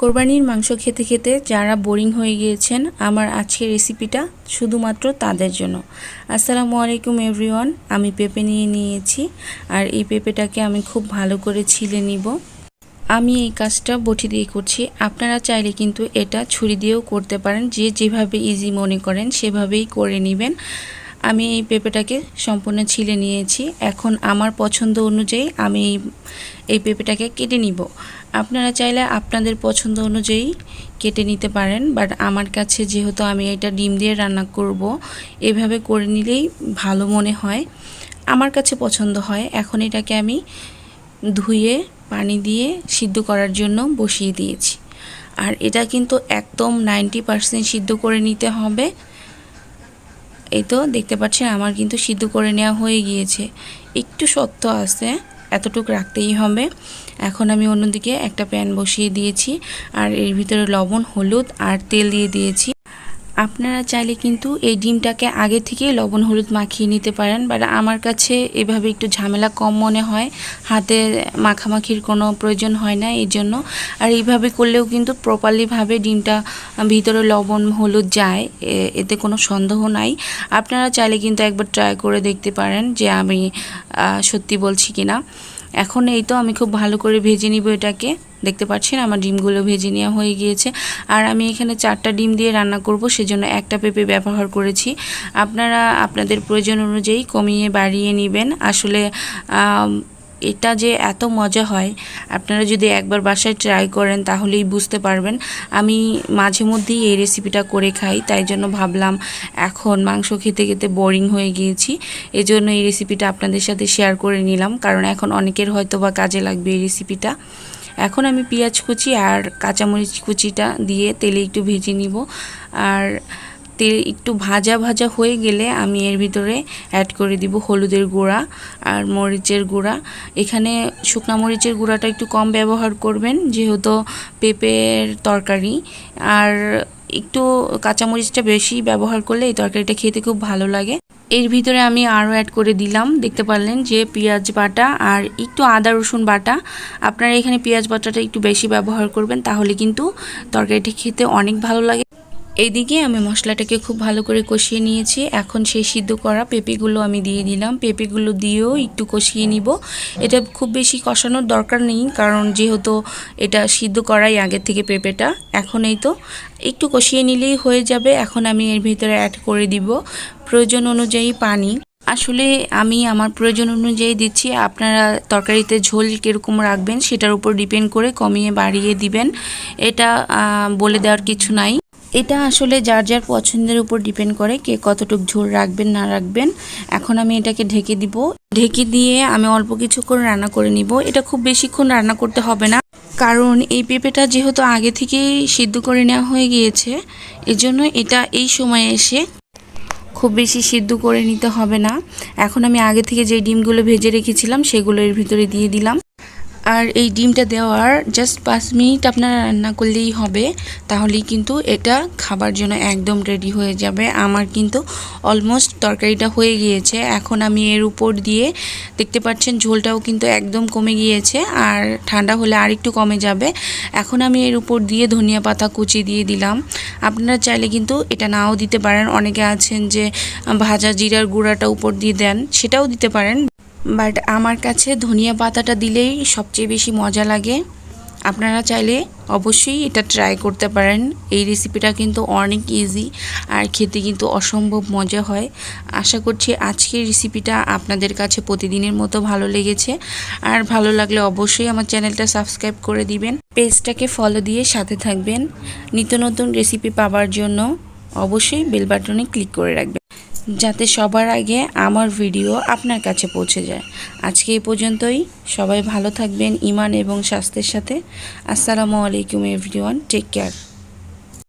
কোরবানির মাংস খেতে খেতে যারা বোরিং হয়ে গিয়েছেন, আমার আজকের রেসিপিটা শুধুমাত্র তাদের জন্য। আসসালামু আলাইকুম এভরিওয়ান, আমি পেঁপে নিয়ে নিয়েছি, আর এই পেঁপেটাকে আমি খুব ভালো করে ছিলে নিব। আমি এই কাজটা বটি দিয়ে করছি। আপনারা চাইলে কিন্তু এটা ছুরি দিয়েও করতে পারেন। যে যেভাবে ইজি মনে করেন, সেভাবেই করে নেবেন। আমি এই পেঁপেটাকে সম্পূর্ণ ছিলে নিয়েছি। এখন আমার পছন্দ অনুযায়ী আমি এই পেঁপেটাকে কেটে নিব। আপনারা চাইলে আপনাদের পছন্দ অনুযায়ী কেটে নিতে পারেন বাট আমার কাছে যেহেতু আমি এটা ডিম দিয়ে রান্না করব, এভাবে করে নিলেই ভালো মনে হয়। আমার কাছে পছন্দ হয়। এখন এটাকে আমি ধুয়ে, পানি দিয়ে সিদ্ধ করার জন্য বসিয়ে দিয়েছি। আর এটা কিন্তু একদম নাইনটি পারসেন্ট সিদ্ধ করে নিতে হবে। এই তো দেখতে পাচ্ছেন, আমার কিন্তু সিদ্ধ করে নেওয়া হয়ে গিয়েছে। একটু শক্ত আছে, এতটুক রাখতেই হবে। এখন আমি অন্যদিকে একটা প্যান বসিয়ে দিয়েছি, আর এর ভিতরে লবণ, হলুদ আর তেল দিয়ে দিয়েছি। আপনারা চাইলে কিন্তু এই ডিমটাকে আগে থেকেই লবণ হলুদ মাখিয়ে নিতে পারেন বাট আমার কাছে এভাবে একটু ঝামেলা কম মনে হয়। হাতে মাখামাখির কোনো প্রয়োজন হয় না এই জন্য। আর এইভাবে করলেও কিন্তু প্রপারলিভাবে ডিমটা ভিতরে লবণ হলুদ যায় এতে কোনো সন্দেহ নাই। আপনারা চাইলে কিন্তু একবার ট্রাই করে দেখতে পারেন যে আমি সত্যি বলছি কিনা। এখন এই তো আমি খুব ভালো করে ভেজে নিব এটাকে। দেখতে পাচ্ছেন আমার ডিমগুলো ভেজে নেওয়া হয়ে গিয়েছে। আর আমি এখানে চারটা ডিম দিয়ে রান্না করব, সেজন্য একটা পেঁপে ব্যবহার করেছি। আপনারা, আপনাদের প্রয়োজন অনুযায়ী কমিয়ে বাড়িয়ে নেবেন। আসলে এটা যে এত মজা হয়, আপনারা যদি একবার বাসায় ট্রাই করেন তাহলেই বুঝতে পারবেন। আমি মাঝে মধ্যেই এই রেসিপিটা করে খাই, তাই জন্য ভাবলাম এখন মাংস খেতে খেতে বোরিং হয়ে গিয়েছি। এজন্য এই রেসিপিটা আপনাদের সাথে শেয়ার করে নিলাম, কারণ এখন অনেকের হয়তো বা কাজে লাগবে এই রেসিপিটা এখন আমি পেঁয়াজ কুচি আর কাঁচামরিচ কুচিটা দিয়ে তেলে একটু ভেজে নিব। আর তেল একটু ভাজা ভাজা হয়ে গেলে আমি এর ভিতরে অ্যাড করে দিব হলুদের গুঁড়া আর মরিচের গুঁড়া। এখানে শুকনা মরিচের গুঁড়াটা একটু কম ব্যবহার করবেন, যেহেতু পেঁপের তরকারি। আর একটু কাঁচামরিচটা বেশি ব্যবহার করলে এই তরকারিটা খেতে খুব ভালো লাগে। এর ভিতরে আমি আরও অ্যাড করে দিলাম, দেখতে পারলেন যে পেঁয়াজ বাটা আর একটু আদা রসুন বাটা। আপনারা এখানে পেঁয়াজ বাটাটা একটু বেশি ব্যবহার করবেন, তাহলে কিন্তু তরকারিটা খেতে অনেক ভালো লাগে। এইদিকে আমি মশলাটাকে খুব ভালো করে কষিয়ে নিয়েছি। এখন সেই সিদ্ধ করা পেঁপেগুলো আমি দিয়ে দিলাম। পেঁপেগুলো দিয়েও একটু কষিয়ে নিব। এটা খুব বেশি কষানোর দরকার নেই, কারণ যেহেতু এটা সিদ্ধ করাই আগের থেকে পেঁপেটা। এখন এই তো, একটু কষিয়ে নিলেই হয়ে যাবে। এখন আমি এর ভিতরে অ্যাড করে দিব প্রয়োজন অনুযায়ী পানি। আসলে আমি আমার প্রয়োজন অনুযায়ী দিচ্ছি। আপনারা তরকারিতে ঝোল কীরকম রাখবেন সেটার উপর ডিপেন্ড করে কমিয়ে বাড়িয়ে দিবেন। এটা বলে দেওয়ার কিছু নাই। এটা আসলে যার যার পছন্দের উপর ডিপেন্ড করে কে কতটুকু ঝোল রাখবেন, না রাখবেন। এখন আমি এটাকে ঢেকে দিব। ঢেকে দিয়ে আমি অল্প কিছুক্ষণ রান্না করে নিব। এটা খুব বেশিক্ষণ রান্না করতে হবে না। কারণ এই পেঁপেটা যেহেতু আগে থেকেই সিদ্ধ করে নেওয়া হয়ে গিয়েছে, এজন্য এটা এই সময়ে এসে খুব বেশি সিদ্ধ করে নিতে হবে না। এখন আমি আগে থেকে যে ডিমগুলো ভেজে রেখেছিলাম, সেগুলো এর ভিতরে দিয়ে দিলাম। আর এই ডিমটা দেওয়ার জাস্ট পাঁচ মিনিট আপনারা রান্না করলেই হবে। তাহলেই কিন্তু এটা খাবার জন্য একদম রেডি হয়ে যাবে। আমার কিন্তু অলমোস্ট তরকারিটা হয়ে গিয়েছে। এখন আমি এর উপর দিয়ে দেখতে পাচ্ছেন ঝোলটাও কিন্তু একদম কমে গিয়েছে আর ঠান্ডা হলে আর একটু কমে যাবে। এখন আমি এর উপর দিয়ে ধনিয়া পাতা কুচি দিয়ে দিলাম। আপনারা চাইলে কিন্তু এটা নাও দিতে পারেন। অনেকে আছেন যে ভাজা জিরার গুঁড়াটা উপর দিয়ে দেন, সেটাও দিতে পারেন। বাট আমার কাছে ধনিয়া পাতাটা দিলেই সবচেয়ে বেশি মজা লাগে। আপনারা চাইলে অবশ্যই এটা ট্রাই করতে পারেন। এই রেসিপিটা কিন্তু অনেক ইজি আর খেতে কিন্তু অসম্ভব মজা হয়। আশা করছি আজকের রেসিপিটা আপনাদের কাছে প্রতিদিনের মতো ভালো লেগেছে। আর ভালো লাগলে অবশ্যই আমার চ্যানেলটা সাবস্ক্রাইব করে দিবেন। পেজটাকে ফলো দিয়ে সাথে থাকবেন। নিত্য নতুন রেসিপি পাওয়ার জন্য অবশ্যই বেল বাটনে ক্লিক করে রাখবেন। যাতে সবার আগে আমার ভিডিও আপনার কাছে পৌঁছে যায়। আজকে এই পর্যন্তই। সবাই ভালো থাকবেন, ইমান এবং স্বাস্থ্যের সাথে। আসসালামু আলাইকুম এভরিওয়ান টেক কেয়ার